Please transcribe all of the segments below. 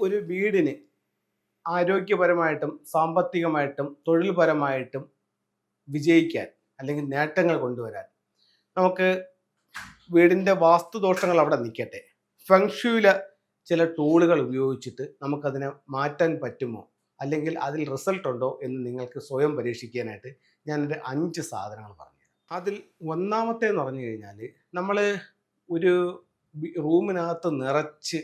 ഒരു വീടിന് ആരോഗ്യപരമായിട്ടും സാമ്പത്തികമായിട്ടും തൊഴിൽപരമായിട്ടും വിജയിക്കാൻ അല്ലെങ്കിൽ നേട്ടങ്ങൾ കൊണ്ടുവരാൻ നമുക്ക് വീടിന്റെ വാസ്തുദോഷങ്ങൾ അവിടെ നിൽക്കട്ടെ. ഫെങ്ഷുവിലെ ചില ടൂളുകൾ ഉപയോഗിച്ചിട്ട് നമുക്കതിനെ മാറ്റാൻ പറ്റുമോ? അല്ലെങ്കിൽ അതിൽ റിസൾട്ട് ഉണ്ടോ എന്ന് നിങ്ങൾക്ക് സ്വയം പരീക്ഷിക്കാനായിട്ട് ഞാനൊരു അഞ്ച് സാധനങ്ങൾ പറഞ്ഞു അതിൽ ഒന്നാമത്തേന്ന് പറഞ്ഞു കഴിഞ്ഞാൽ നമ്മൾ ഒരു റൂമിനകത്ത് നിറച്ച്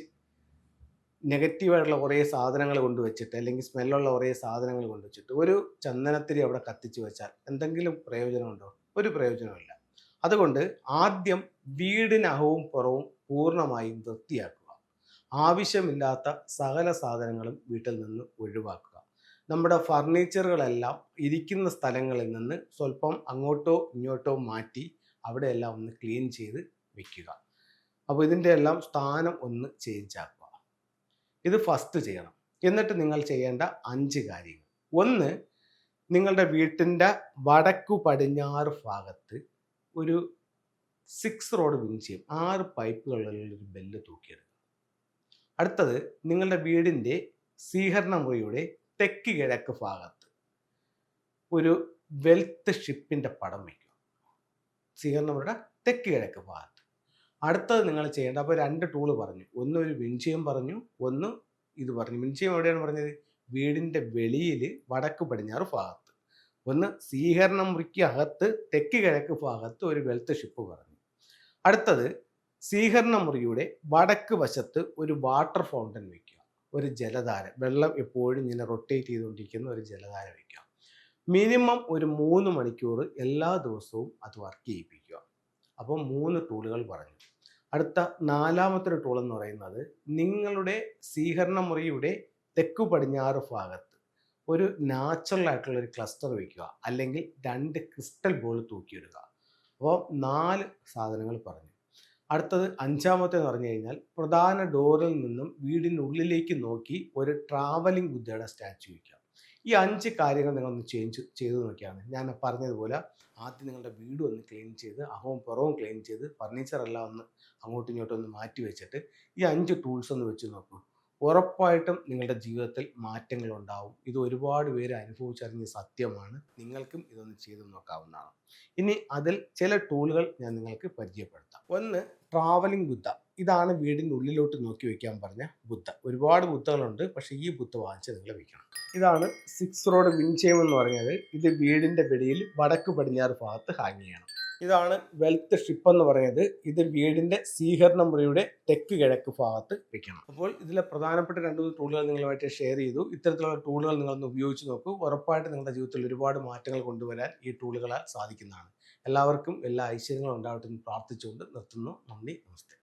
നെഗറ്റീവായിട്ടുള്ള കുറേ സാധനങ്ങൾ കൊണ്ടുവച്ചിട്ട് അല്ലെങ്കിൽ സ്മെല്ലുള്ള കുറേ സാധനങ്ങൾ കൊണ്ടുവച്ചിട്ട് ഒരു ചന്ദനത്തിരി അവിടെ കത്തിച്ച് വെച്ചാൽ എന്തെങ്കിലും പ്രയോജനമുണ്ടോ? ഒരു പ്രയോജനമില്ല അതുകൊണ്ട് ആദ്യം വീടിനകവും പുറവും പൂർണമായും വൃത്തിയാക്കുക. ആവശ്യമില്ലാത്ത സകല സാധനങ്ങളും വീട്ടിൽ നിന്ന് ഒഴിവാക്കുക. നമ്മുടെ ഫർണിച്ചറുകളെല്ലാം ഇരിക്കുന്ന സ്ഥലങ്ങളിൽ നിന്ന് സ്വല്പം അങ്ങോട്ടോ ഇങ്ങോട്ടോ മാറ്റി അവിടെയെല്ലാം ഒന്ന് ക്ലീൻ ചെയ്ത് വെക്കുക. അപ്പോൾ ഇതിന്റെ എല്ലാം സ്ഥാനം ഒന്ന് ചേഞ്ച് ആക്കുക. ഇത് ഫസ്റ്റ് ചെയ്യണം. എന്നിട്ട് നിങ്ങൾ ചെയ്യേണ്ട അഞ്ച് കാര്യങ്ങൾ. ഒന്ന് നിങ്ങളുടെ വീട്ടിന്റെ വടക്കു പടിഞ്ഞാറ് ഭാഗത്ത് ഒരു സിക്സ് റോഡ് വിഞ്ചിയും ആറ് പൈപ്പുകളിലുള്ള ഒരു ബെല്ല് തൂക്കിയെടുക്കുക. അടുത്തത് നിങ്ങളുടെ വീടിന്റെ സ്വീകരണ മുറിയുടെ തെക്ക് കിഴക്ക് ഭാഗത്ത് ഒരു വെൽത്ത് ഷിപ്പിന്റെ പടം വയ്ക്കുക. സ്വീകരണ മുറിയുടെ തെക്ക് കിഴക്ക് ഭാഗത്ത്. അടുത്തത് നിങ്ങൾ ചെയ്യേണ്ടത് അപ്പോൾ രണ്ട് ടൂൾ പറഞ്ഞു. ഒന്ന് ഒരു വിൻചയം പറഞ്ഞു ഒന്ന് ഇത് പറഞ്ഞു. വിൻചയം എവിടെയാണ് പറഞ്ഞത്? വീടിന്റെ വെളിയിൽ വടക്ക് പടിഞ്ഞാറ് ഭാഗത്ത്. ഒന്ന് സ്വീകരണ മുറിക്ക് അകത്ത് തെക്ക് കിഴക്ക് ഭാഗത്ത് ഒരു വെൽത്ത് ഷിപ്പ് പറഞ്ഞു. അടുത്തത് സ്വീകരണ മുറിയുടെ വടക്ക് വശത്ത് ഒരു വാട്ടർ ഫൗണ്ടൻ വയ്ക്കുക ഒരു ജലധാര. വെള്ളം എപ്പോഴും ഇങ്ങനെ റൊട്ടേറ്റ് ചെയ്തുകൊണ്ടിരിക്കുന്ന ഒരു ജലധാര വയ്ക്കുക മിനിമം ഒരു മൂന്ന് മണിക്കൂർ എല്ലാ ദിവസവും അത് വർക്ക് ചെയ്യിപ്പിക്കുക. അപ്പോൾ മൂന്ന് ടൂളുകൾ പറഞ്ഞു. അടുത്ത നാലാമത്തെ ഒരു ടൂൾ എന്ന് പറയുന്നത് നിങ്ങളുടെ സ്വീകരണ മുറിയുടെ തെക്കു പടിഞ്ഞാറ് ഭാഗത്ത് ഒരു നാച്ചുറൽ ആയിട്ടുള്ള ഒരു ക്ലസ്റ്റർ വയ്ക്കുക അല്ലെങ്കിൽ രണ്ട് ക്രിസ്റ്റൽ ബോൾ തൂക്കിയിടുക. അപ്പോൾ നാല് സാധനങ്ങൾ പറഞ്ഞു. അടുത്തത് അഞ്ചാമത്തെ എന്ന് പറഞ്ഞു കഴിഞ്ഞാൽ പ്രധാന ഡോറിൽ നിന്നും വീടിനുള്ളിലേക്ക് നോക്കി ഒരു ട്രാവലിംഗ് ബുദ്ധയുടെ സ്റ്റാച്ചു വയ്ക്കുക ഈ അഞ്ച് കാര്യങ്ങൾ നിങ്ങളൊന്ന് ചേഞ്ച് ചെയ്തു നോക്കിയാണ് ഞാൻ പറഞ്ഞതുപോലെ ആദ്യം നിങ്ങളുടെ വീട് ഒന്ന് ക്ലീൻ ചെയ്ത് അഹവും പുറവും ക്ലീൻ ചെയ്ത് ഫർണിച്ചർ എല്ലാം ഒന്ന് അങ്ങോട്ടും ഇങ്ങോട്ടും ഒന്ന് മാറ്റി വെച്ചിട്ട് ഈ അഞ്ച് ടൂൾസ് ഒന്ന് വെച്ച് നോക്കൂ. ഉറപ്പായിട്ടും നിങ്ങളുടെ ജീവിതത്തിൽ മാറ്റങ്ങൾ ഉണ്ടാവും. ഇത് ഒരുപാട് പേര് അനുഭവിച്ചറിഞ്ഞ സത്യമാണ്. നിങ്ങൾക്കും ഇതൊന്ന് ചെയ്തു നോക്കാവുന്നതാണ്. ഇനി അതിൽ ചില ടൂളുകൾ ഞാൻ നിങ്ങൾക്ക് പരിചയപ്പെടുത്താം. ഒന്ന് ട്രാവലിംഗ് ബുദ്ധ ഇതാണ് വീടിന്റെ ഉള്ളിലോട്ട് നോക്കി വയ്ക്കാൻ പറഞ്ഞ ബുദ്ധ. ഒരുപാട് ബുദ്ധകളുണ്ട് പക്ഷേ ഈ ബുദ്ധ വാങ്ങിച്ച് നിങ്ങൾ വയ്ക്കണം ഇതാണ് സിക്സ് റോഡ് വിൻചേം എന്ന് പറഞ്ഞത്. ഇത് വീടിന്റെ വെടിയിൽ വടക്ക് പടിഞ്ഞാറ് ഭാഗത്ത് ഹാങ് ചെയ്യണം. ഇതാണ് വെൽത്ത് ഷിപ്പ് എന്ന് പറയുന്നത്. ഇത് വീടിന്റെ സ്വീകരണ മുറിയുടെ തെക്ക് കിഴക്ക് ഭാഗത്ത് വെക്കണം. അപ്പോൾ ഇതിലെ പ്രധാനപ്പെട്ട രണ്ട് മൂന്ന് ടൂളുകൾ നിങ്ങളുമായിട്ട് ഷെയർ ചെയ്തു. ഇത്തരത്തിലുള്ള ടൂളുകൾ നിങ്ങളൊന്ന് ഉപയോഗിച്ച് നോക്കൂ. ഉറപ്പായിട്ട് നിങ്ങളുടെ ജീവിതത്തിൽ ഒരുപാട് മാറ്റങ്ങൾ കൊണ്ടുവരാൻ ഈ ടൂളുകളാൽ സാധിക്കുന്നതാണ്. എല്ലാവർക്കും എല്ലാ ഐശ്വര്യങ്ങളും ഉണ്ടാവട്ടെ എന്ന് പ്രാർത്ഥിച്ചുകൊണ്ട് നിർത്തുന്നു. നന്ദി നമസ്തേ.